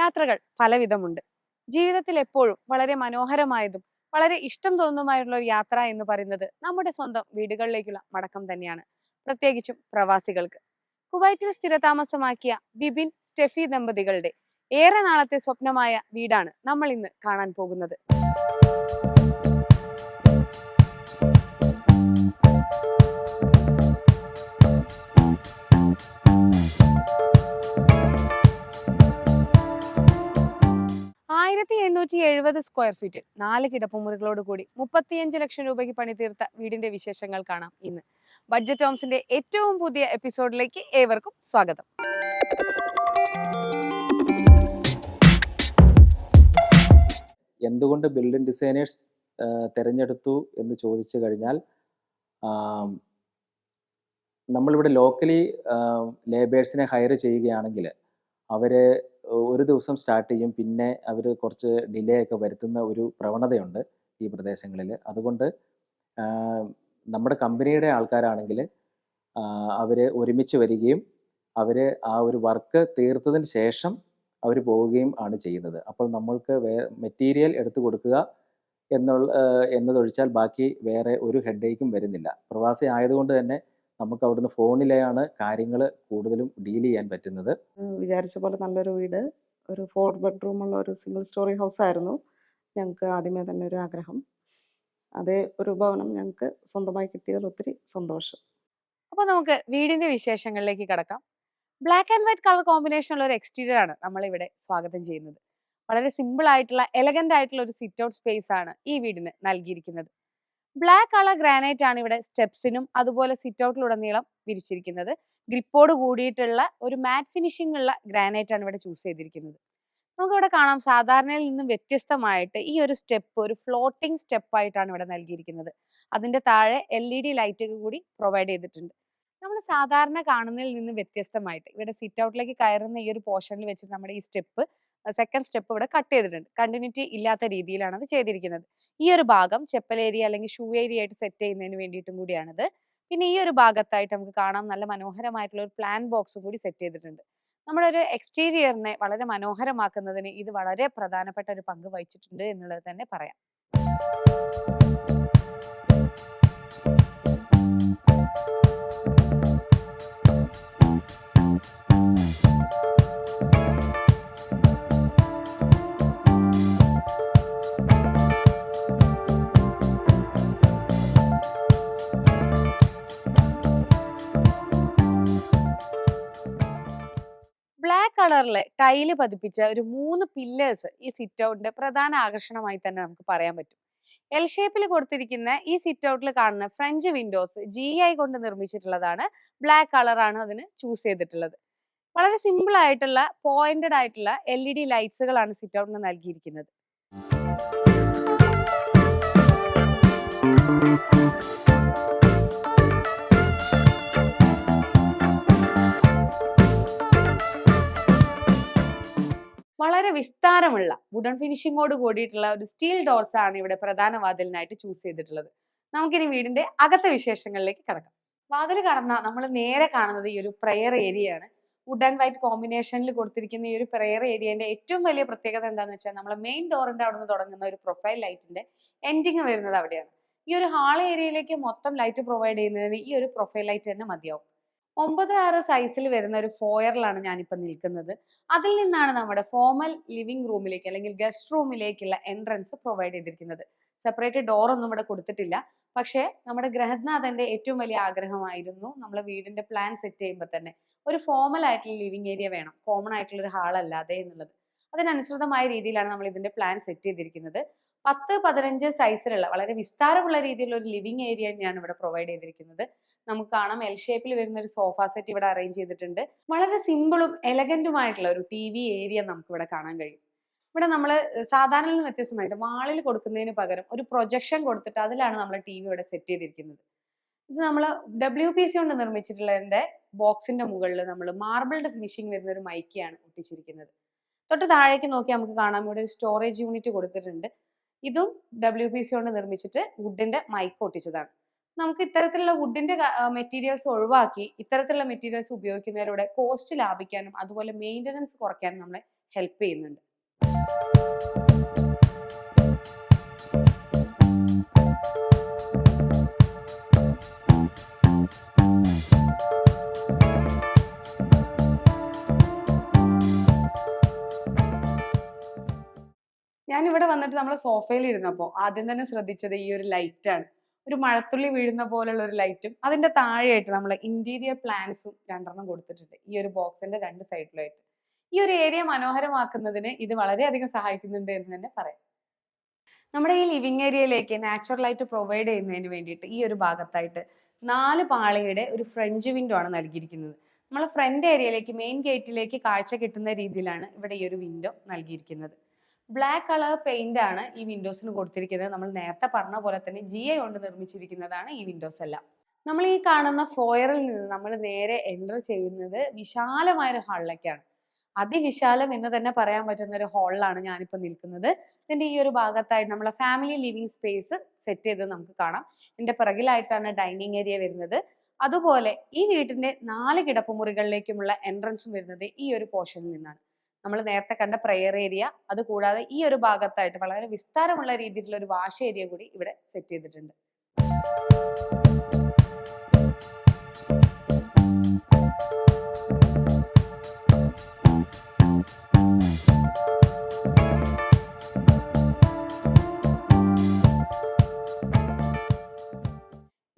യാത്രകൾ പലവിധമുണ്ട്. ജീവിതത്തിൽ എപ്പോഴും വളരെ മനോഹരമായതും വളരെ ഇഷ്ടം തോന്നുന്നതുമായിട്ടുള്ള ഒരു യാത്ര എന്ന് പറയുന്നത് നമ്മുടെ സ്വന്തം വീടുകളിലേക്കുള്ള മടക്കം തന്നെയാണ്. പ്രത്യേകിച്ചും പ്രവാസികൾക്ക്. കുവൈറ്റിൽ സ്ഥിരതാമസമാക്കിയ ബിബിൻ സ്റ്റെഫി ദമ്പതികളുടെ ഏറെ നാളത്തെ സ്വപ്നമായ വീടാണ് നമ്മൾ ഇന്ന് കാണാൻ പോകുന്നത്. ആയിരത്തി എണ്ണൂറ്റി എഴുപത് സ്ക്വയർ ഫീറ്റ് നാല് കിടപ്പുമുറികളോട് കൂടി മുപ്പത്തിയഞ്ച് ലക്ഷം രൂപയ്ക്ക് പണിതീർത്ത വീടിന്റെ വിശേഷങ്ങൾ കാണാം ഇന്ന്. ബഡ്ജറ്റ് ഹോംസിന്റെ ഏറ്റവും പുതിയ എപ്പിസോഡിലേക്ക് ഏവർക്കും സ്വാഗതം. എന്തുകൊണ്ട് ബിൽഡിംഗ് ഡിസൈനേഴ്സ് തിരഞ്ഞെടുത്തു എന്ന് ചോദിച്ചു കഴിഞ്ഞാൽ നമ്മളിവിടെ ലോക്കലി ലേബേഴ്സിനെ ഹയർ ചെയ്യുകയാണെങ്കിൽ അവർ ഒരു ദിവസം സ്റ്റാർട്ട് ചെയ്യും. പിന്നെ അവർ കുറച്ച് ഡിലേ ഒക്കെ വരുത്തുന്ന ഒരു പ്രവണതയുണ്ട് ഈ പ്രദേശങ്ങളിൽ. അതുകൊണ്ട് നമ്മുടെ കമ്പനിയുടെ ആൾക്കാരാണെങ്കിൽ അവർ ഒരുമിച്ച് വരികയും അവർ ആ ഒരു വർക്ക് തീർത്തതിന് ശേഷം അവർ പോവുകയും ആണ് ചെയ്യുന്നത്. അപ്പോൾ നമ്മൾക്ക് വേ മെറ്റീരിയൽ എടുത്തു കൊടുക്കുക എന്നുള്ള എന്നതൊഴിച്ചാൽ ബാക്കി വേറെ ഒരു ഹെഡേക്കും വരുന്നില്ല. പ്രവാസി ആയതുകൊണ്ട് തന്നെ നമുക്ക് അവിടുന്ന് ഫോണിലെയാണ് കാര്യങ്ങൾ കൂടുതലും ഡീൽ ചെയ്യാൻ പറ്റുന്നത്. വിചാരിച്ച പോലെ നല്ലൊരു വീട് ഒരു ഫോർ ബെഡ്റൂം ഉള്ള ഒരു സിംഗിൾ സ്റ്റോറി ഹൗസ് ആയിരുന്നു ഞങ്ങൾക്ക് ആദ്യമേ തന്നെ ഒരു ആഗ്രഹം. അതേ ഒരു ഭവനം ഞങ്ങൾക്ക് സ്വന്തമായി കിട്ടിയതിൽ ഒത്തിരി സന്തോഷം. അപ്പൊ നമുക്ക് വീടിന്റെ വിശേഷങ്ങളിലേക്ക് കടക്കാം. Black and white colour combination ഉള്ള ഒരു എക്സ്റ്റീരിയർ ആണ് നമ്മൾ ഇവിടെ സ്വാഗതം ചെയ്യുന്നത്. വളരെ സിമ്പിൾ ആയിട്ടുള്ള എലഗന്റ് ആയിട്ടുള്ള ഒരു സിറ്റ് ഔട്ട് സ്പേസ് ആണ് ഈ വീടിന് നൽകിയിരിക്കുന്നത്. ബ്ലാക്ക് കളർ ഗ്രാനൈറ്റ് ആണ് ഇവിടെ സ്റ്റെപ്സിനും അതുപോലെ സിറ്റ് ഔട്ടിലുടനീളം വിരിച്ചിരിക്കുന്നത്. ഗ്രിപ്പോട് കൂടിയിട്ടുള്ള ഒരു മാറ്റ് ഫിനിഷിംഗ് ഉള്ള ഗ്രാനൈറ്റ് ആണ് ഇവിടെ ചൂസ് ചെയ്തിരിക്കുന്നത്. നമുക്കിവിടെ കാണാം സാധാരണയിൽ നിന്നും വ്യത്യസ്തമായിട്ട് ഈ ഒരു സ്റ്റെപ്പ് ഒരു ഫ്ലോട്ടിംഗ് സ്റ്റെപ്പ് ആയിട്ടാണ് ഇവിടെ നൽകിയിരിക്കുന്നത്. അതിന്റെ താഴെ എൽ ഇ ഡി ലൈറ്റ് കൂടി പ്രൊവൈഡ് ചെയ്തിട്ടുണ്ട്. നമ്മൾ സാധാരണ കാണുന്നതിൽ നിന്ന് വ്യത്യസ്തമായിട്ട് ഇവിടെ സിറ്റ് ഔട്ടിലേക്ക് കയറുന്ന ഈ ഒരു പോർഷനിൽ വെച്ചിട്ട് നമ്മുടെ ഈ സ്റ്റെപ്പ് സെക്കൻഡ് സ്റ്റെപ്പ് ഇവിടെ കട്ട് ചെയ്തിട്ടുണ്ട്. കണ്ടിന്യൂറ്റി ഇല്ലാത്ത രീതിയിലാണ് അത് ചെയ്തിരിക്കുന്നത്. ഈ ഒരു ഭാഗം ചെപ്പൽ ഏരിയ അല്ലെങ്കിൽ ഷൂ ഏരിയ ആയിട്ട് സെറ്റ് ചെയ്യുന്നതിന് വേണ്ടിയിട്ടും കൂടിയാണിത്. പിന്നെ ഈ ഒരു ഭാഗത്തായിട്ട് നമുക്ക് കാണാം നല്ല മനോഹരമായിട്ടുള്ള ഒരു പ്ലാൻ ബോക്സ് കൂടി സെറ്റ് ചെയ്തിട്ടുണ്ട്. നമ്മുടെ ഒരു എക്സ്റ്റീരിയറിനെ വളരെ മനോഹരമാക്കുന്നതിന് ഇത് വളരെ പ്രധാനപ്പെട്ട ഒരു പങ്ക് വഹിച്ചിട്ടുണ്ട് എന്നുള്ളത് തന്നെ പറയാം. ബ്ലാക്ക് കളറിലെ ടൈൽ പതിപ്പിച്ച ഒരു മൂന്ന് പില്ലേഴ്സ് ഈ സിറ്റ് ഔട്ടിന്റെ പ്രധാന ആകർഷണമായി തന്നെ നമുക്ക് പറയാൻ പറ്റും. എൽ ഷേപ്പിൽ കൊടുത്തിരിക്കുന്ന ഈ സിറ്റ് ഔട്ടിൽ കാണുന്ന ഫ്രഞ്ച് വിൻഡോസ് ജി ഐ കൊണ്ട് നിർമ്മിച്ചിട്ടുള്ളതാണ്. ബ്ലാക്ക് കളറാണ് അതിന് ചൂസ് ചെയ്തിട്ടുള്ളത്. വളരെ സിമ്പിൾ ആയിട്ടുള്ള പോയിന്റഡ് ആയിട്ടുള്ള എൽ ഇ ഡി ലൈറ്റ്സുകളാണ് സിറ്റ് ഔട്ടിന് നൽകിയിരിക്കുന്നത്. വളരെ വിസ്താരമുള്ള വുഡൺ ഫിനിഷിങ്ങോട് കൂടിയിട്ടുള്ള ഒരു സ്റ്റീൽ ഡോർസ് ആണ് ഇവിടെ പ്രധാന വാതിലിനായിട്ട് ചൂസ് ചെയ്തിട്ടുള്ളത്. നമുക്കിനി വീടിന്റെ അകത്തെ വിശേഷങ്ങളിലേക്ക് കടക്കാം. വാതിൽ കടന്ന നമ്മൾ നേരെ കാണുന്നത് ഈ ഒരു പ്രയർ ആണ്. വുഡ് ആൻഡ് വൈറ്റ് കോമ്പിനേഷനിൽ കൊടുത്തിരിക്കുന്ന ഈ ഒരു പ്രെയർ ഏരിയന്റെ ഏറ്റവും വലിയ പ്രത്യേകത എന്താണെന്ന് വെച്ചാൽ നമ്മളെ മെയിൻ ഡോറിന്റെ അവിടെ നിന്ന് തുടങ്ങുന്ന ഒരു പ്രൊഫൈൽ ലൈറ്റിന്റെ എൻഡിങ് വരുന്നത് അവിടെയാണ്. ഈ ഒരു ഹാൾ ഏരിയയിലേക്ക് മൊത്തം ലൈറ്റ് പ്രൊവൈഡ് ചെയ്യുന്നതിന് ഈ ഒരു പ്രൊഫൈൽ ലൈറ്റ് തന്നെ മതിയാവും. ഒമ്പത് ആറ് സൈസിൽ വരുന്ന ഒരു ഫോയറിലാണ് ഞാനിപ്പോൾ നിൽക്കുന്നത്. അതിൽ നിന്നാണ് നമ്മുടെ ഫോമൽ ലിവിംഗ് റൂമിലേക്ക് അല്ലെങ്കിൽ ഗസ്റ്റ് റൂമിലേക്കുള്ള എൻട്രൻസ് പ്രൊവൈഡ് ചെയ്തിരിക്കുന്നത്. സെപ്പറേറ്റ് ഡോർ ഒന്നും ഇവിടെ കൊടുത്തിട്ടില്ല. പക്ഷേ നമ്മുടെ ഗ്രഹനാഥന്റെ ഏറ്റവും വലിയ ആഗ്രഹമായിരുന്നു നമ്മൾ വീടിന്റെ പ്ലാൻ സെറ്റ് ചെയ്യുമ്പോൾ തന്നെ ഒരു ഫോമൽ ആയിട്ടുള്ള ലിവിംഗ് ഏരിയ വേണം. കോമൺ ആയിട്ടുള്ള ഒരു ഹാൾ എന്നുള്ളത്. അതിനനുസൃതമായ രീതിയിലാണ് നമ്മൾ ഇതിന്റെ പ്ലാൻ സെറ്റ് ചെയ്തിരിക്കുന്നത്. പത്ത് പതിനഞ്ച് സൈസിലുള്ള വളരെ വിസ്താരമുള്ള രീതിയിലുള്ള ഒരു ലിവിങ് ഏരിയ തന്നെയാണ് ഇവിടെ പ്രൊവൈഡ് ചെയ്തിരിക്കുന്നത്. നമുക്ക് കാണാം എൽ ഷേപ്പിൽ വരുന്ന ഒരു സോഫ സെറ്റ് ഇവിടെ അറേഞ്ച് ചെയ്തിട്ടുണ്ട്. വളരെ സിമ്പിളും എലഗന്റുമായിട്ടുള്ള ഒരു ടി വി ഏരിയ നമുക്ക് ഇവിടെ കാണാൻ കഴിയും. ഇവിടെ നമ്മൾ സാധാരണ നിന്ന് വ്യത്യസ്തമായിട്ട് വാളിൽ കൊടുക്കുന്നതിന് പകരം ഒരു പ്രൊജക്ഷൻ കൊടുത്തിട്ട് അതിലാണ് നമ്മൾ ടി വി ഇവിടെ സെറ്റ് ചെയ്തിരിക്കുന്നത്. ഇത് നമ്മൾ ഡബ്ല്യു പി സി കൊണ്ട് നിർമ്മിച്ചിട്ടുള്ളതിന്റെ ബോക്സിന്റെ മുകളിൽ നമ്മൾ മാർബിൾഡ് ഫിനിഷിംഗ് വരുന്ന ഒരു മൈക്കിയാണ് ഒട്ടിച്ചിരിക്കുന്നത്. തൊട്ട് താഴേക്ക് നോക്കി നമുക്ക് കാണാം. ഇവിടെ ഒരു സ്റ്റോറേജ് യൂണിറ്റ് കൊടുത്തിട്ടുണ്ട്. ഇതും ഡബ്ല്യു പി സി കൊണ്ട് നിർമ്മിച്ചിട്ട് വുഡിന്റെ മൈക്ക് ഒട്ടിച്ചതാണ്. നമുക്ക് ഇത്തരത്തിലുള്ള വുഡിന്റെ മെറ്റീരിയൽസ് ഒഴിവാക്കി ഇത്തരത്തിലുള്ള മെറ്റീരിയൽസ് ഉപയോഗിക്കുന്നതിലൂടെ കോസ്റ്റ് ലാഭിക്കാനും അതുപോലെ മെയിന്റനൻസ് കുറയ്ക്കാനും നമ്മളെ ഹെൽപ്പ് ചെയ്യുന്നുണ്ട്. ഞാൻ ഇവിടെ വന്നിട്ട് നമ്മളെ സോഫയിൽ ഇരുന്നപ്പോൾ ആദ്യം തന്നെ ശ്രദ്ധിച്ചത് ഈ ഒരു ലൈറ്റ് ആണ്. ഒരു മഴത്തുള്ളി വീഴുന്ന പോലുള്ള ഒരു ലൈറ്റും അതിന്റെ താഴെയായിട്ട് നമ്മൾ ഇന്റീരിയർ പ്ലാന്റ്സും രണ്ടെണ്ണം കൊടുത്തിട്ടുണ്ട്. ഈ ഒരു ബോക്സിന്റെ രണ്ട് സൈഡിലായിട്ട് ഈ ഒരു ഏരിയ മനോഹരമാക്കുന്നതിന് ഇത് വളരെയധികം സഹായിക്കുന്നുണ്ട് എന്ന് തന്നെ പറയാം. നമ്മുടെ ഈ ലിവിങ് ഏരിയയിലേക്ക് നാച്ചുറൽ ലൈറ്റ് പ്രൊവൈഡ് ചെയ്യുന്നതിന് വേണ്ടിയിട്ട് ഈ ഒരു ഭാഗത്തായിട്ട് നാല് പാളയുടെ ഒരു ഫ്രഞ്ച് വിൻഡോ ആണ് നൽകിയിരിക്കുന്നത്. നമ്മൾ ഫ്രണ്ട് ഏരിയയിലേക്ക് മെയിൻ ഗേറ്റിലേക്ക് കാഴ്ച കിട്ടുന്ന രീതിയിലാണ് ഇവിടെ ഈ ഒരു വിൻഡോ നൽകിയിരിക്കുന്നത്. ബ്ലാക്ക് കളർ പെയിന്റ് ആണ് ഈ വിൻഡോസിന് കൊടുത്തിരിക്കുന്നത്. നമ്മൾ നേരത്തെ പറഞ്ഞ പോലെ തന്നെ ജി ഐ കൊണ്ട് നിർമ്മിച്ചിരിക്കുന്നതാണ് ഈ വിൻഡോസ് എല്ലാം. നമ്മൾ ഈ കാണുന്ന ഫോയറിൽ നിന്ന് നമ്മൾ നേരെ എന്റർ ചെയ്യുന്നത് വിശാലമായ ഒരു ഹാളിലേക്കാണ് അതിവിശാലം എന്ന് തന്നെ പറയാൻ പറ്റുന്ന ഒരു ഹാളിലാണ് ഞാനിപ്പോൾ നിൽക്കുന്നത്. ഇതിന്റെ ഈ ഒരു ഭാഗത്തായിട്ട് നമ്മളെ ഫാമിലി ലിവിങ് സ്പേസ് സെറ്റ് ചെയ്ത് നമുക്ക് കാണാം. എന്റെ പിറകിലായിട്ടാണ് ഡൈനിങ് ഏരിയ വരുന്നത്. അതുപോലെ ഈ വീട്ടിന്റെ നാല് കിടപ്പുമുറികളിലേക്കുമുള്ള എൻട്രൻസും വരുന്നത് ഈ ഒരു പോർഷനിൽ നിന്നാണ്. നമ്മൾ നേരത്തെ കണ്ട പ്രെയർ ഏരിയ അത് കൂടാതെ ഈ ഒരു ഭാഗത്തായിട്ട് വളരെ വിസ്താരമുള്ള രീതിയിലുള്ള ഒരു വാഷ് ഏരിയ കൂടി ഇവിടെ സെറ്റ് ചെയ്തിട്ടുണ്ട്.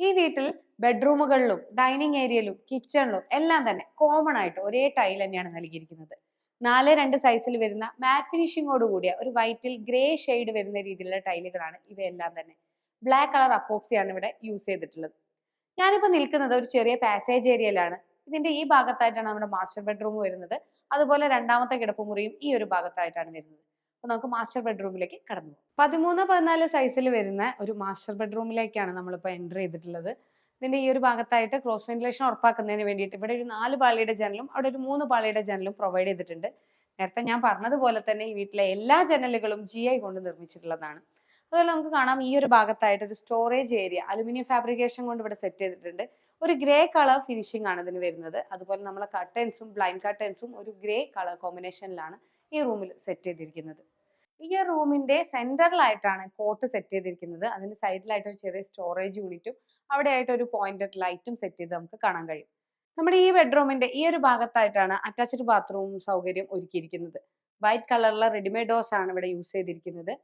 ഈ വീട്ടിൽ ബെഡ്റൂമുകളിലും ഡൈനിങ് ഏരിയയിലും കിച്ചണിലും എല്ലാം തന്നെ കോമൺ ആയിട്ട് ഒരേ ടൈൽ തന്നെയാണ് നൽകിയിരിക്കുന്നത്. നാല് രണ്ട് സൈസിൽ വരുന്ന മാറ്റ് ഫിനിഷിങ്ങോട് കൂടിയ ഒരു വൈറ്റിൽ ഗ്രേ ഷെയ്ഡ് വരുന്ന രീതിയിലുള്ള ടൈലുകളാണ് ഇവയെല്ലാം തന്നെ. ബ്ലാക്ക് കളർ അപ്പോക്സിയാണ് ഇവിടെ യൂസ് ചെയ്തിട്ടുള്ളത്. ഞാനിപ്പോൾ നിൽക്കുന്നത് ഒരു ചെറിയ പാസേജ് ഏരിയയിലാണ് ഇതിന്റെ ഈ ഭാഗത്തായിട്ടാണ് നമ്മുടെ മാസ്റ്റർ ബെഡ്റൂം വരുന്നത്. അതുപോലെ രണ്ടാമത്തെ കിടപ്പുമുറിയും ഈ ഒരു ഭാഗത്തായിട്ടാണ് വരുന്നത്. അപ്പോൾ നമുക്ക് മാസ്റ്റർ ബെഡ്റൂമിലേക്ക് കടന്നു പതിമൂന്ന് പതിനാല് സൈസിൽ വരുന്ന ഒരു മാസ്റ്റർ ബെഡ്റൂമിലേക്കാണ് നമ്മളിപ്പോൾ എന്റർ ചെയ്തിട്ടുള്ളത്. ഇതിന്റെ ഈ ഒരു ഭാഗത്തായിട്ട് ക്രോസ് വെന്റിലേഷൻ ഉറപ്പാക്കുന്നതിന് വേണ്ടിയിട്ട് ഇവിടെ ഒരു നാല് പാളിയുടെ ജനലും അവിടെ ഒരു മൂന്ന് പാളിയുടെ ജനലും പ്രൊവൈഡ് ചെയ്തിട്ടുണ്ട്. നേരത്തെ ഞാൻ പറഞ്ഞതുപോലെ തന്നെ ഈ വീട്ടിലെ എല്ലാ ജനലുകളും ജി ഐ കൊണ്ട് നിർമ്മിച്ചിട്ടുള്ളതാണ്. അതുപോലെ നമുക്ക് കാണാം ഈ ഒരു ഭാഗത്തായിട്ട് ഒരു സ്റ്റോറേജ് ഏരിയ അലുമിനിയം ഫാബ്രിക്കേഷൻ കൊണ്ട് ഇവിടെ സെറ്റ് ചെയ്തിട്ടുണ്ട്. ഒരു ഗ്രേ കളർ ഫിനിഷിംഗ് ആണ് ഇതിന് വരുന്നത്. അതുപോലെ നമ്മളെ കർട്ടൻസും ബ്ലൈൻഡ് കർട്ടൻസും ഒരു ഗ്രേ കളർ കോമ്പിനേഷനിലാണ് ഈ റൂമിൽ സെറ്റ് ചെയ്തിരിക്കുന്നത്. ഈ റൂമിന്റെ സെന്ററിലായിട്ടാണ് കോട്ട് സെറ്റ് ചെയ്തിരിക്കുന്നത്. അതിന്റെ സൈഡിലായിട്ട് ഒരു ചെറിയ സ്റ്റോറേജ് യൂണിറ്റും അവിടെ ആയിട്ട് ഒരു പോയിന്റഡ് ലൈറ്റും സെറ്റ് ചെയ്ത് നമുക്ക് കാണാൻ കഴിയും. നമ്മുടെ ഈ ബെഡ്റൂമിന്റെ ഈ ഒരു ഭാഗത്തായിട്ടാണ് അറ്റാച്ച്ഡ് ബാത്റൂം സൗകര്യം ഒരുക്കിയിരിക്കുന്നത്. വൈറ്റ് കളറിലെ റെഡിമെയ്ഡ് ഡോസ് ആണ് ഇവിടെ യൂസ് ചെയ്തിരിക്കുന്നത്.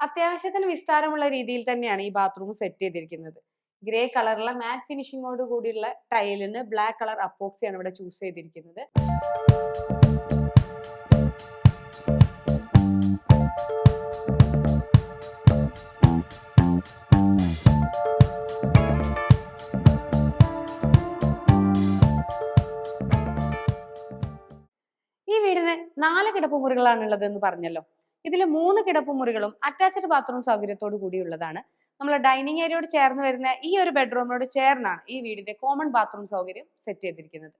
അത്യാവശ്യത്തിന് വിസ്താരമുള്ള രീതിയിൽ തന്നെയാണ് ഈ ബാത്റൂം സെറ്റ് ചെയ്തിരിക്കുന്നത്. ഗ്രേ കളറുള്ള മാറ്റ് ഫിനിഷിങ്ങോട് കൂടിയുള്ള ടൈലിന് ബ്ലാക്ക് കളർ അപ്പോക്സിയാണ് ഇവിടെ ചൂസ് ചെയ്തിരിക്കുന്നത്. നാല് കിടപ്പുമുറികളാണ് ഉള്ളത് എന്ന് പറഞ്ഞല്ലോ. ഇതിൽ മൂന്ന് കിടപ്പുമുറികളും അറ്റാച്ച്ഡ് ബാത്റൂം സൗകര്യത്തോടു കൂടിയുള്ളതാണ്. നമ്മൾ ഡൈനിങ് ഏരിയയോട് ചേർന്ന് വരുന്ന ഈ ഒരു ബെഡ്റൂമിനോട് ചേർന്നാണ് ഈ വീടിന്റെ കോമൺ ബാത്റൂം സൗകര്യം സെറ്റ് ചെയ്തിരിക്കുന്നത്.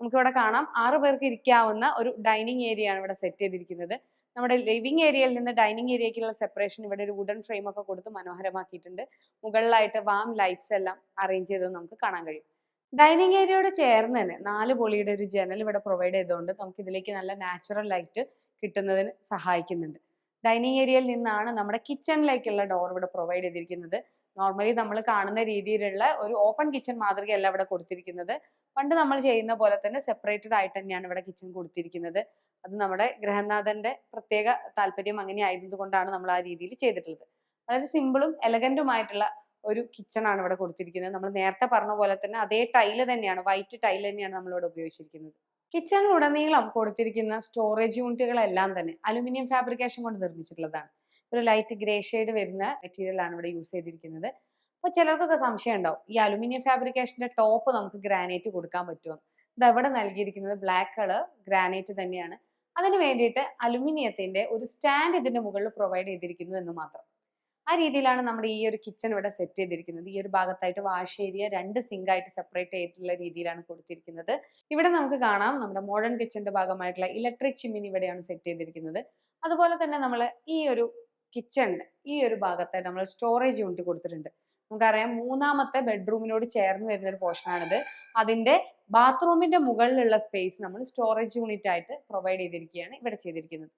നമുക്കിവിടെ കാണാം. ആറു പേർക്ക് ഇരിക്കാവുന്ന ഒരു ഡൈനിങ് ഏരിയ ആണ് ഇവിടെ സെറ്റ് ചെയ്തിരിക്കുന്നത്. നമ്മുടെ ലിവിംഗ് ഏരിയയിൽ നിന്ന് ഡൈനിങ് ഏരിയക്കുള്ള സെപ്പറേഷൻ ഇവിടെ ഒരു വുഡൻ ഫ്രെയിം ഒക്കെ കൊടുത്ത് മനോഹരമാക്കിയിട്ടുണ്ട്. മുകളിലായിട്ട് വാം ലൈറ്റ്സ് എല്ലാം അറേഞ്ച് ചെയ്തത് നമുക്ക് കാണാൻ കഴിയും. ഡൈനിങ് ഏരിയയോട് ചേർന്ന് തന്നെ നാല് പൊളിയുടെ ഒരു ജനൽ ഇവിടെ പ്രൊവൈഡ് ചെയ്തുകൊണ്ട് നമുക്ക് ഇതിലേക്ക് നല്ല നാച്ചുറൽ ലൈറ്റ് കിട്ടുന്നതിന് സഹായിക്കുന്നുണ്ട്. ഡൈനിങ് ഏരിയയിൽ നിന്നാണ് നമ്മുടെ കിച്ചണിലേക്കുള്ള ഡോർ ഇവിടെ പ്രൊവൈഡ് ചെയ്തിരിക്കുന്നത്. നോർമലി നമ്മൾ കാണുന്ന രീതിയിലുള്ള ഒരു ഓപ്പൺ കിച്ചൺ മാതൃകയല്ല ഇവിടെ കൊടുത്തിരിക്കുന്നത്. പണ്ട് നമ്മൾ ചെയ്യുന്ന പോലെ തന്നെ സെപ്പറേറ്റഡ് ആയിട്ട് തന്നെയാണ് ഇവിടെ കിച്ചൺ കൊടുത്തിരിക്കുന്നത്. അത് നമ്മുടെ ഗ്രഹനാഥന്റെ പ്രത്യേക താല്പര്യം അങ്ങനെ ആയതുകൊണ്ടാണ് നമ്മൾ ആ രീതിയിൽ ചെയ്തിട്ടുള്ളത്. വളരെ സിമ്പിളും എലഗന്റുമായിട്ടുള്ള ഒരു കിച്ചൺ ആണ് ഇവിടെ കൊടുത്തിരിക്കുന്നത്. നമ്മൾ നേരത്തെ പറഞ്ഞ പോലെ തന്നെ അതേ ടൈൽ തന്നെയാണ് വൈറ്റ് ടൈൽ തന്നെയാണ് നമ്മളിവിടെ ഉപയോഗിച്ചിരിക്കുന്നത്. കിച്ചണിലുടനീളം കൊടുത്തിരിക്കുന്ന സ്റ്റോറേജ് യൂണിറ്റുകളെല്ലാം തന്നെ അലുമിനിയം ഫാബ്രിക്കേഷൻ കൊണ്ട് നിർമ്മിച്ചിട്ടുള്ളതാണ്. ഒരു ലൈറ്റ് ഗ്രേ ഷെയ്ഡ് വരുന്ന മെറ്റീരിയൽ ആണ് ഇവിടെ യൂസ് ചെയ്തിരിക്കുന്നത്. അപ്പോൾ ചിലർക്കൊക്കെ സംശയം ഉണ്ടാവും ഈ അലുമിനിയം ഫാബ്രിക്കേഷന്റെ ടോപ്പ് നമുക്ക് ഗ്രാനൈറ്റ് കൊടുക്കാൻ പറ്റുമോ? ഇത് ഇവിടെ നൽകിയിരിക്കുന്നത് ബ്ലാക്ക് കളർ ഗ്രാനൈറ്റ് തന്നെയാണ്. അതിന് വേണ്ടിയിട്ട് അലുമിനിയത്തിന്റെ ഒരു സ്റ്റാൻഡ് ഇതിന്റെ മുകളിൽ പ്രൊവൈഡ് ചെയ്തിരിക്കുന്നു എന്ന് മാത്രം. ആ രീതിയിലാണ് നമ്മുടെ ഈ ഒരു കിച്ചൺ ഇവിടെ സെറ്റ് ചെയ്തിരിക്കുന്നത്. ഈ ഒരു ഭാഗത്തായിട്ട് വാഷ് ഏരിയ രണ്ട് സിങ്ക് ആയിട്ട് സെപ്പറേറ്റ് ചെയ്തിട്ടുള്ള രീതിയിലാണ് കൊടുത്തിരിക്കുന്നത്. ഇവിടെ നമുക്ക് കാണാം നമ്മുടെ മോഡേൺ കിച്ചന്റെ ഭാഗമായിട്ടുള്ള ഇലക്ട്രിക് ചിമ്മിനി ഇവിടെയാണ് സെറ്റ് ചെയ്തിരിക്കുന്നത്. അതുപോലെ തന്നെ നമ്മൾ ഈ ഒരു കിച്ചണിന്റെ ഈ ഒരു ഭാഗത്തായിട്ട് നമ്മൾ സ്റ്റോറേജ് യൂണിറ്റ് കൊടുത്തിട്ടുണ്ട്. നമുക്കറിയാം മൂന്നാമത്തെ ബെഡ്റൂമിനോട് ചേർന്ന് വരുന്ന ഒരു പോർഷനാണിത് അതിന്റെ ബാത്റൂമിന്റെ മുകളിലുള്ള സ്പേസ് നമ്മൾ സ്റ്റോറേജ് യൂണിറ്റ് ആയിട്ട് പ്രൊവൈഡ് ചെയ്തിരിക്കുകയാണ് ഇവിടെ ചെയ്തിരിക്കുന്നത്.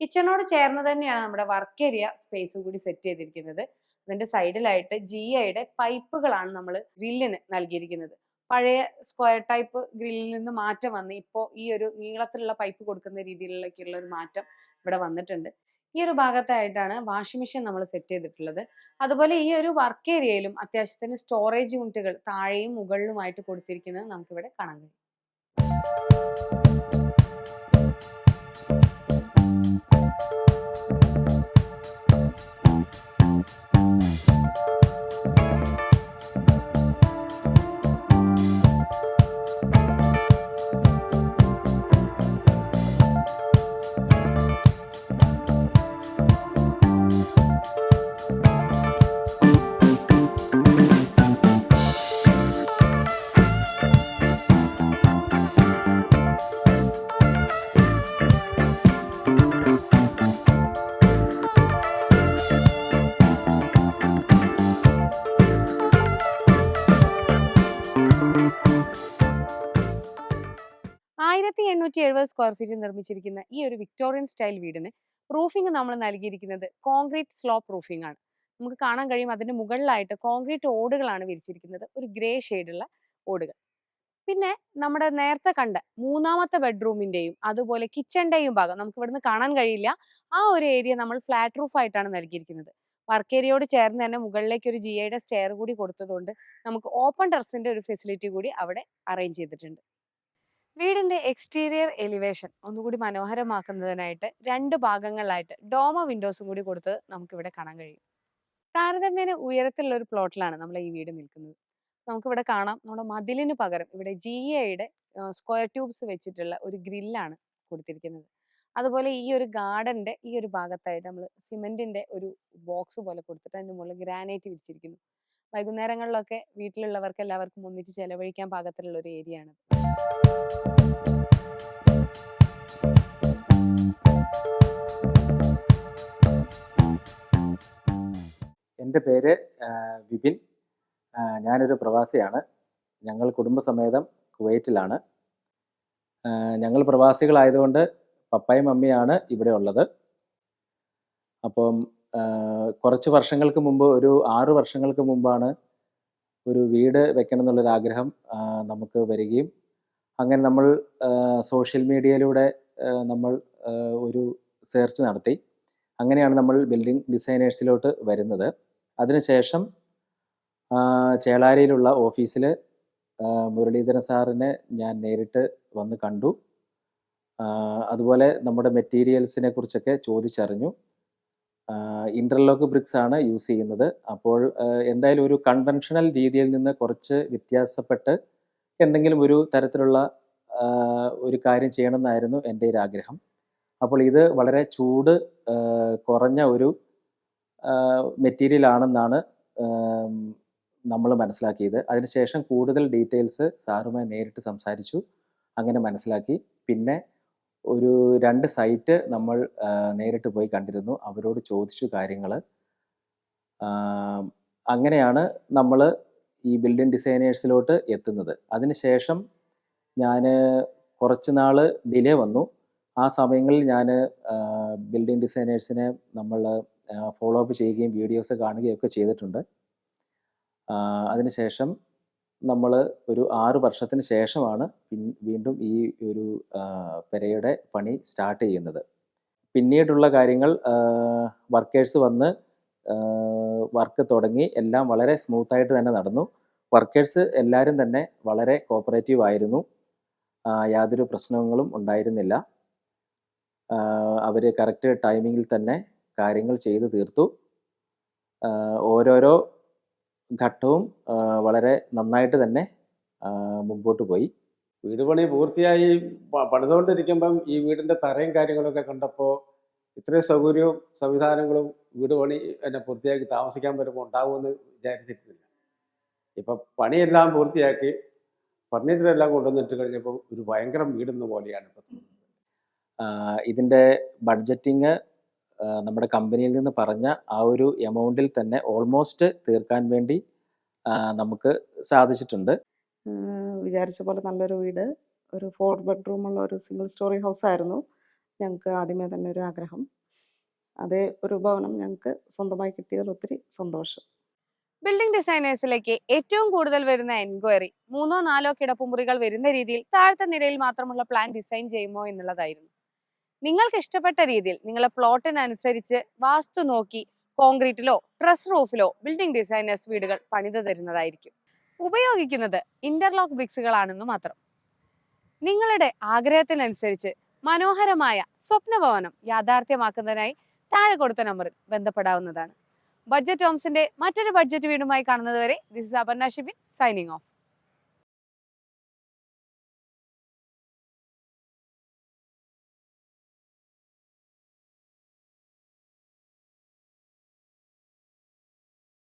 കിച്ചണോട് ചേർന്ന് തന്നെയാണ് നമ്മുടെ വർക്ക് ഏരിയ സ്പേസ് കൂടി സെറ്റ് ചെയ്തിരിക്കുന്നത്. അതിന്റെ സൈഡിലായിട്ട് ജി ഐയുടെ പൈപ്പുകളാണ് നമ്മൾ ഗ്രില്ലിന് നൽകിയിരിക്കുന്നത്. പഴയ സ്ക്വയർ ടൈപ്പ് ഗ്രില്ലിൽ നിന്ന് മാറ്റം വന്ന് ഇപ്പോൾ ഈ ഒരു നീളത്തിലുള്ള പൈപ്പ് കൊടുക്കുന്ന രീതിയിലേക്കുള്ള ഒരു മാറ്റം ഇവിടെ വന്നിട്ടുണ്ട്. ഈ ഒരു ഭാഗത്തായിട്ടാണ് വാഷിംഗ് മെഷീൻ നമ്മൾ സെറ്റ് ചെയ്തിട്ടുള്ളത്. അതുപോലെ ഈ ഒരു വർക്ക് ഏരിയയിലും അത്യാവശ്യത്തിന് സ്റ്റോറേജ് യൂണിറ്റുകൾ താഴെയും മുകളിലുമായിട്ട് കൊടുത്തിരിക്കുന്നത് നമുക്കിവിടെ കാണാൻ കഴിയും. എണ്ണൂറ്റി എഴുപത് സ്ക്വയർ ഫീറ്റിൽ നിർമ്മിച്ചിരിക്കുന്ന ഈ ഒരു വിക്ടോറിയൻ സ്റ്റൈൽ വീടിന് പ്രൂഫിംഗ് നമ്മൾ നൽകിയിരിക്കുന്നത് കോൺക്രീറ്റ് സ്ലോപ്പ് പ്രൂഫിംഗ് ആണ്. നമുക്ക് കാണാൻ കഴിയും അതിന്റെ മുകളിലായിട്ട് കോൺക്രീറ്റ് ഓടുകളാണ് വിരിച്ചിരിക്കുന്നത്. ഒരു ഗ്രേ ഷെയ്ഡുള്ള ഓടുകൾ. പിന്നെ നമ്മുടെ നേരത്തെ കണ്ട മൂന്നാമത്തെ ബെഡ്റൂമിന്റെയും അതുപോലെ കിച്ചണിന്റെയും ഭാഗം നമുക്ക് ഇവിടുന്ന് കാണാൻ കഴിയില്ല. ആ ഒരു ഏരിയ നമ്മൾ ഫ്ലാറ്റ് റൂഫ് ആയിട്ടാണ് നൽകിയിരിക്കുന്നത്. വർക്ക് ഏരിയയോട് ചേർന്ന് തന്നെ മുകളിലേക്ക് ഒരു ജി ഐയുടെ സ്റ്റെയർ കൂടി കൊടുത്തതുകൊണ്ട് നമുക്ക് ഓപ്പൺ ടെറസിന്റെ ഒരു ഫെസിലിറ്റി കൂടി അവിടെ അറേഞ്ച് ചെയ്തിട്ടുണ്ട്. വീടിന്റെ എക്സ്റ്റീരിയർ എലിവേഷൻ ഒന്നുകൂടി മനോഹരമാക്കുന്നതിനായിട്ട് രണ്ട് ഭാഗങ്ങളിലായിട്ട് ഡോമ വിൻഡോസും കൂടി കൊടുത്ത് നമുക്ക് ഇവിടെ കാണാൻ കഴിയും. താരതമ്യേന ഉയരത്തിലുള്ള ഒരു പ്ലോട്ടിലാണ് നമ്മൾ ഈ വീട് നിൽക്കുന്നത്. നമുക്കിവിടെ കാണാം നമ്മുടെ മതിലിന് പകരം ഇവിടെ ജി എയുടെ സ്ക്വയർ ട്യൂബ്സ് വെച്ചിട്ടുള്ള ഒരു ഗ്രില്ലാണ് കൊടുത്തിരിക്കുന്നത്. അതുപോലെ ഈ ഒരു ഗാർഡന്റെ ഈ ഒരു ഭാഗത്തായിട്ട് നമ്മൾ സിമെന്റിന്റെ ഒരു ബോക്സ് പോലെ കൊടുത്തിട്ട് അതിന്റെ മുകളിൽ ഗ്രാനൈറ്റ് വിരിച്ചിരിക്കുന്നു. വൈകുന്നേരങ്ങളിലൊക്കെ വീട്ടിലുള്ളവർക്ക് എല്ലാവർക്കും ഒന്നിച്ച് ചെലവഴിക്കാൻ പാകത്തിലുള്ള ഒരു ഏരിയ ആണ് എന്റെ പേര് വിപിൻ. ഞാനൊരു പ്രവാസിയാണ്. ഞങ്ങൾ കുടുംബസമേതം കുവൈറ്റിലാണ്. ഞങ്ങൾ പ്രവാസികളായതുകൊണ്ട് പപ്പായും മമ്മിയാണ് ഇവിടെ ഉള്ളത്. അപ്പം കുറച്ച് വർഷങ്ങൾക്ക് മുമ്പ് ഒരു ആറ് വർഷങ്ങൾക്ക് മുമ്പാണ് ഒരു വീട് വെക്കണം എന്നുള്ളൊരു ആഗ്രഹം നമുക്ക് വരികയും അങ്ങനെ നമ്മൾ സോഷ്യൽ മീഡിയയിലൂടെ നമ്മൾ ഒരു സെർച്ച് നടത്തി അങ്ങനെയാണ് നമ്മൾ ബിൽഡിംഗ് ഡിസൈനേഴ്സിലോട്ട് വരുന്നത്. അതിനുശേഷം ചേളാരിയിലുള്ള ഓഫീസിൽ മുരളീധരൻ സാറിനെ ഞാൻ നേരിട്ട് വന്ന് കണ്ടു. അതുപോലെ നമ്മുടെ മെറ്റീരിയൽസിനെ കുറിച്ചൊക്കെ ചോദിച്ചറിഞ്ഞു. ഇന്റർലോക്ക് ബ്രിക്സ് ആണ് യൂസ് ചെയ്യുന്നത്. അപ്പോൾ എന്തായാലും ഒരു കൺവെൻഷണൽ രീതിയിൽ നിന്ന് കുറച്ച് വ്യത്യാസപ്പെട്ട് എന്തെങ്കിലും ഒരു തരത്തിലുള്ള ഒരു കാര്യം ചെയ്യണമെന്നായിരുന്നു എന്റെ ഒരു ആഗ്രഹം. അപ്പോൾ ഇത് വളരെ ചൂട് കുറഞ്ഞ ഒരു മെറ്റീരിയൽ ആണെന്നാണ് നമ്മൾ മനസ്സിലാക്കിയത്. അതിനുശേഷം കൂടുതൽ ഡീറ്റെയിൽസ് സാറുമായി നേരിട്ട് സംസാരിച്ചു. അങ്ങനെ മനസ്സിലാക്കി. പിന്നെ ഒരു രണ്ട് സൈറ്റ് നമ്മൾ നേരിട്ട് പോയി കണ്ടിരുന്നു. അവരോട് ചോദിച്ചു കാര്യങ്ങൾ അങ്ങനെയാണ് നമ്മൾ ഈ ബിൽഡിംഗ് ഡിസൈനേഴ്സിലോട്ട് എത്തുന്നത്. അതിനുശേഷം ഞാൻ കുറച്ച് നാൾ ഡിലേ വന്നു. ആ സമയങ്ങളിൽ ഞാൻ ബിൽഡിംഗ് ഡിസൈനേഴ്സിനെ നമ്മൾ ഫോളോ അപ്പ് ചെയ്യുകയും വീഡിയോസ് കാണുകയും ഒക്കെ ചെയ്തിട്ടുണ്ട്. അതിനുശേഷം നമ്മൾ ഒരു ആറ് വർഷത്തിന് ശേഷമാണ് വീണ്ടും ഈ ഒരു പെരയുടെ പണി സ്റ്റാർട്ട് ചെയ്യുന്നത്. പിന്നീടുള്ള കാര്യങ്ങൾ വർക്കേഴ്സ് വന്ന് വർക്ക് തുടങ്ങി എല്ലാം വളരെ സ്മൂത്തായിട്ട് തന്നെ നടന്നു. വർക്കേഴ്സ് എല്ലാവരും തന്നെ വളരെ കോപ്പറേറ്റീവ് ആയിരുന്നു. യാതൊരു പ്രശ്നങ്ങളും ഉണ്ടായിരുന്നില്ല. അവർ കറക്റ്റ് ടൈമിങ്ങിൽ തന്നെ കാര്യങ്ങൾ ചെയ്തു തീർത്തു. ഓരോരോ ഘട്ടവും വളരെ നന്നായിട്ട് തന്നെ മുമ്പോട്ട് പോയി. വീട് പണി പൂർത്തിയായി പണിതുകൊണ്ടിരിക്കുമ്പം ഈ വീടിന്റെ തറയും കാര്യങ്ങളൊക്കെ കണ്ടപ്പോൾ ഇത്രയും സൗകര്യവും സംവിധാനങ്ങളും വീട് പണി എന്നെ പൂർത്തിയാക്കി താമസിക്കാൻ വരുമ്പോൾ ഉണ്ടാവുമെന്ന് വിചാരിച്ചിരുന്നില്ല. ഇപ്പം പണിയെല്ലാം പൂർത്തിയാക്കി ഫർണിച്ചറെല്ലാം കൊണ്ടുവന്നിട്ട് കഴിഞ്ഞപ്പോൾ ഒരു ഭയങ്കര വീടെന്ന പോലെയാണ് ഇപ്പം തോന്നുന്നത്. ഇതിന്റെ ബഡ്ജറ്റിങ് നമ്മുടെ കമ്പനിയിൽ നിന്ന് പറഞ്ഞ ആ ഒരു എമൗണ്ടിൽ തന്നെ ഓൾമോസ്റ്റ് തീർക്കാൻ വേണ്ടി നമുക്ക് സാധിച്ചിട്ടുണ്ട്. വിചാരിച്ച പോലെ നല്ലൊരു വീട് ഒരു ഫോർ ബെഡ്റൂം ഉള്ള ഒരു സിംഗിൾ സ്റ്റോറി ഹൗസ് ആയിരുന്നു ഞങ്ങൾക്ക് ആദ്യമേ തന്നെ ഒരു ആഗ്രഹം. അതേ ഒരു ഭവനം ഞങ്ങൾക്ക് സ്വന്തമായി കിട്ടിയതിൽ ഒത്തിരി സന്തോഷം. ബിൽഡിംഗ് ഡിസൈനേഴ്സിലേക്ക് ഏറ്റവും കൂടുതൽ വരുന്ന എൻക്വയറി മൂന്നോ നാലോ കിടപ്പുമുറികൾ വരുന്ന രീതിയിൽ താഴത്തെ നിലയിൽ മാത്രമുള്ള പ്ലാൻ ഡിസൈൻ ചെയ്യുമോ എന്നുള്ളതായിരുന്നു. നിങ്ങൾക്ക് ഇഷ്ടപ്പെട്ട രീതിയിൽ നിങ്ങളെ പ്ലോട്ടിനനുസരിച്ച് വാസ്തു നോക്കി കോൺക്രീറ്റിലോ ട്രസ് റൂഫിലോ ബിൽഡിംഗ് ഡിസൈനേഴ്സ് വീടുകൾ പണിത് തരുന്നതായിരിക്കും. ഉപയോഗിക്കുന്നത് ഇന്റർലോക്ക് ബ്രിക്സുകളാണെന്ന് മാത്രം. നിങ്ങളുടെ ആഗ്രഹത്തിനനുസരിച്ച് മനോഹരമായ സ്വപ്നഭവനം യാഥാർത്ഥ്യമാക്കുന്നതിനായി താഴെ കൊടുത്ത നമ്പറിൽ ബന്ധപ്പെടാവുന്നതാണ്. ബഡ്ജറ്റ് ഹോംസിന്റെ മറ്റൊരു ബഡ്ജറ്റ് വീടുമായി കാണുന്നതുവരെ this is Aparna Shibin signing off